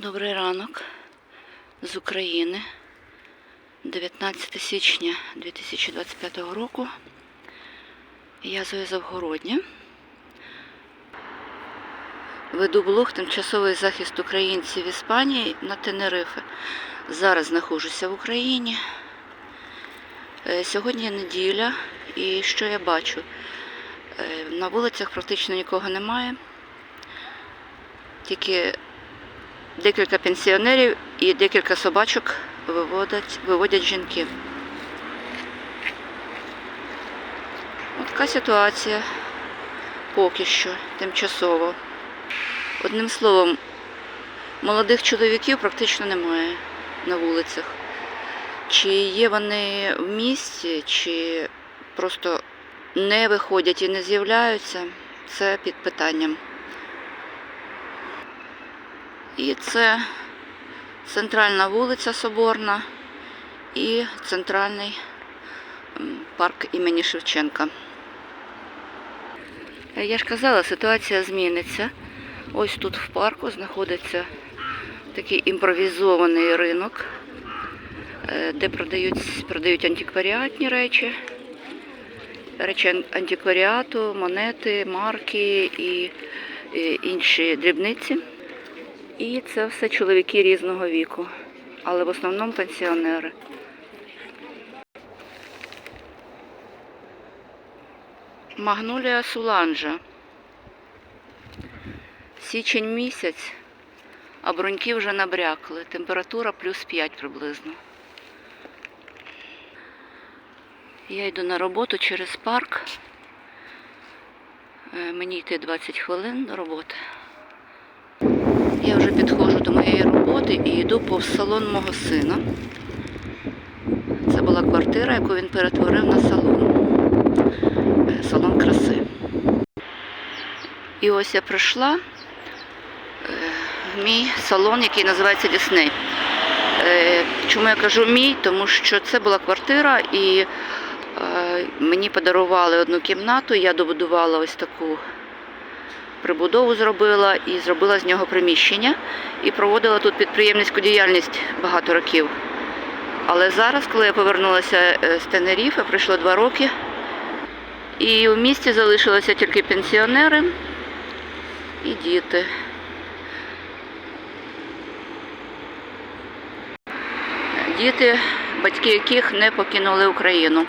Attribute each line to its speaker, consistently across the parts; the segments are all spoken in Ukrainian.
Speaker 1: Добрий ранок з України. 19 січня 2025 року. Я Зоя Завгородня. Веду блог Тимчасовий захист українців в Іспанії на Тенерифе. Зараз знаходжуся в Україні. Е, Сьогодні неділя, і що я бачу? Е, На вулицях практично нікого немає. Тільки декілька пенсіонерів і декілька собачок виводять, виводять жінки. Така ситуація поки що, тимчасово. Одним словом, молодих чоловіків практично немає на вулицях. Чи є вони в місті, чи просто не виходять і не з'являються, це під питанням. І це центральна вулиця Соборна і центральний парк імені Шевченка. Я ж казала, ситуація зміниться. Ось тут в парку знаходиться такий імпровізований ринок, е, де продають, продають антикваріатні речі, речі антикваріату, монети, марки і інші дрібниці. І це все чоловіки різного віку, але в основному пенсіонери. Магнолія Суланжа. Січень місяць, а бруньки вже набрякли. Температура плюс 5 приблизно. Я йду на роботу через парк. Е, Мені йти 20 хвилин до роботи. Я вже підходжу до моєї роботи і йду повз салон мого сина. Це була квартира, яку він перетворив на салон. Е, Салон краси. І ось я прийшла е, в мій салон, який називається Дісней. Чому я кажу мій? Тому що це була квартира і е, мені подарували одну кімнату, я добудувала ось таку прибудову зробила і зробила з нього приміщення і проводила тут підприємницьку діяльність багато років. Але зараз, коли я повернулася е, з Тенеріфа, пройшло два роки, і у місті залишилися тільки пенсіонери і діти. Діти, батьки яких не покинули Україну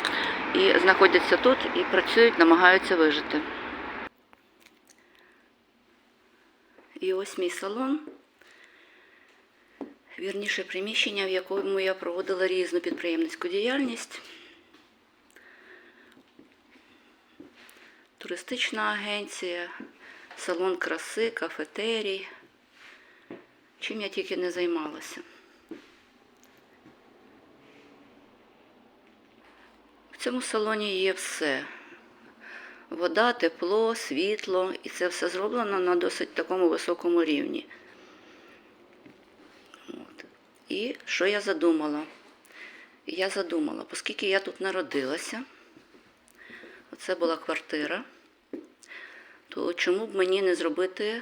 Speaker 1: і знаходяться тут і працюють, намагаються вижити. І ось мій салон, вірніше приміщення, в якому я проводила різну підприємницьку діяльність. Туристична агенція, салон краси, кафетерій. Чим я тільки не займалася. В цьому салоні є все. Вода, тепло, світло, і це все зроблено на досить такому високому рівні. От. І що я задумала? Я задумала, оскільки я тут народилася, оце була квартира, то чому б мені не зробити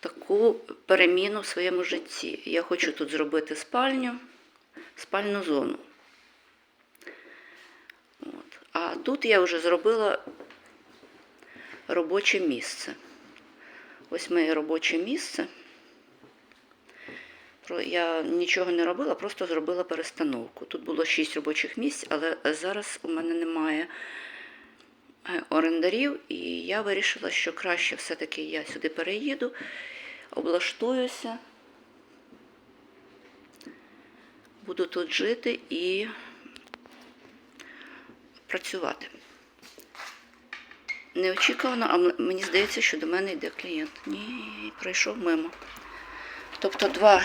Speaker 1: таку переміну в своєму житті? Я хочу тут зробити спальню, спальну зону. От. А тут я вже зробила робоче місце. Ось моє робоче місце. Я нічого не робила, просто зробила перестановку. Тут було 6 робочих місць, але зараз у мене немає е, орендарів, і я вирішила, що краще все-таки я сюди переїду, облаштуюся, буду тут жити і працювати. Неочікувано, а мені здається, що до мене йде клієнт. Ні, пройшов мимо. Тобто два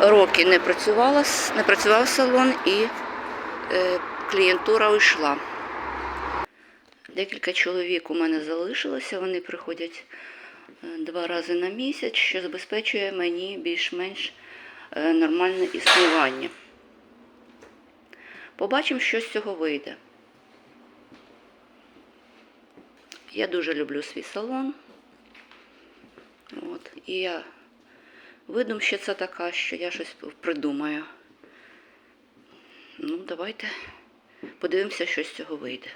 Speaker 1: роки не працювала, не працював салон і е, клієнтура йшла. Декілька чоловік у мене залишилося, вони приходять е, два рази на місяць, що забезпечує мені більш-менш е, нормальне існування. Побачимо, що з цього вийде. Я дуже люблю свій салон. От. І я видумщиця така, що я щось придумаю. Ну, давайте подивимося, що з цього вийде.